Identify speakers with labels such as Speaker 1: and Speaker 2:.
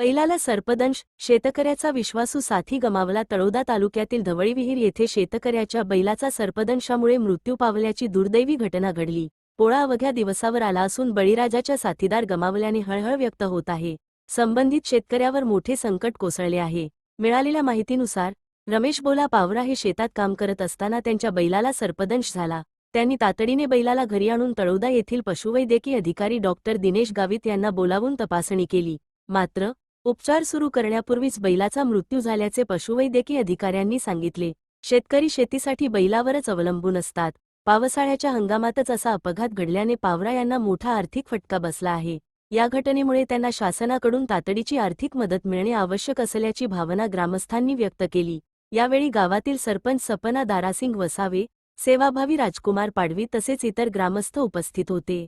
Speaker 1: बैलाला सर्पदंश शेतकऱ्याचा विश्वासू साथी गमावला. तळोदा तालुक्यातील धवळीविहीर येथे शेतकऱ्याच्या बैलाचा सर्पदंशामुळे मृत्यू पावल्याची दुर्दैवी घटना घडली. पोळा अवघ्या दिवसावर आला असून बळीराजाच्या साथीदार गमावल्याने हळहळ व्यक्त होत आहे. संबंधित शेतकऱ्यावर मोठे संकट कोसळले आहे. मिळालेल्या माहितीनुसार रमेश बोला पावरा हे शेतात काम करत असताना त्यांच्या बैलाला सर्पदंश झाला. त्यांनी तातडीने बैलाला घरी आणून तळोदा येथील पशुवैद्यकीय अधिकारी डॉक्टर दिनेश गावित यांना बोलावून तपासणी केली. मात्र उपचार सुरू करण्यापूर्वीच बैलाचा मृत्यू झाल्याचे पशुवैद्यकीय अधिकाऱ्यांनी सांगितले. शेतकरी शेतीसाठी बैलावरच अवलंबून असतात. पावसाळ्याच्या हंगामातच असा अपघात घडल्याने पावरा यांना मोठा आर्थिक फटका बसला आहे. या घटनेमुळे त्यांना शासनाकडून तातडीची आर्थिक मदत मिळणे आवश्यक असल्याची भावना ग्रामस्थांनी व्यक्त केली. यावेळी गावातील सरपंच सपना दारासिंग वसावे सेवाभावी राजकुमार पाडवी तसेच इतर ग्रामस्थ उपस्थित होते.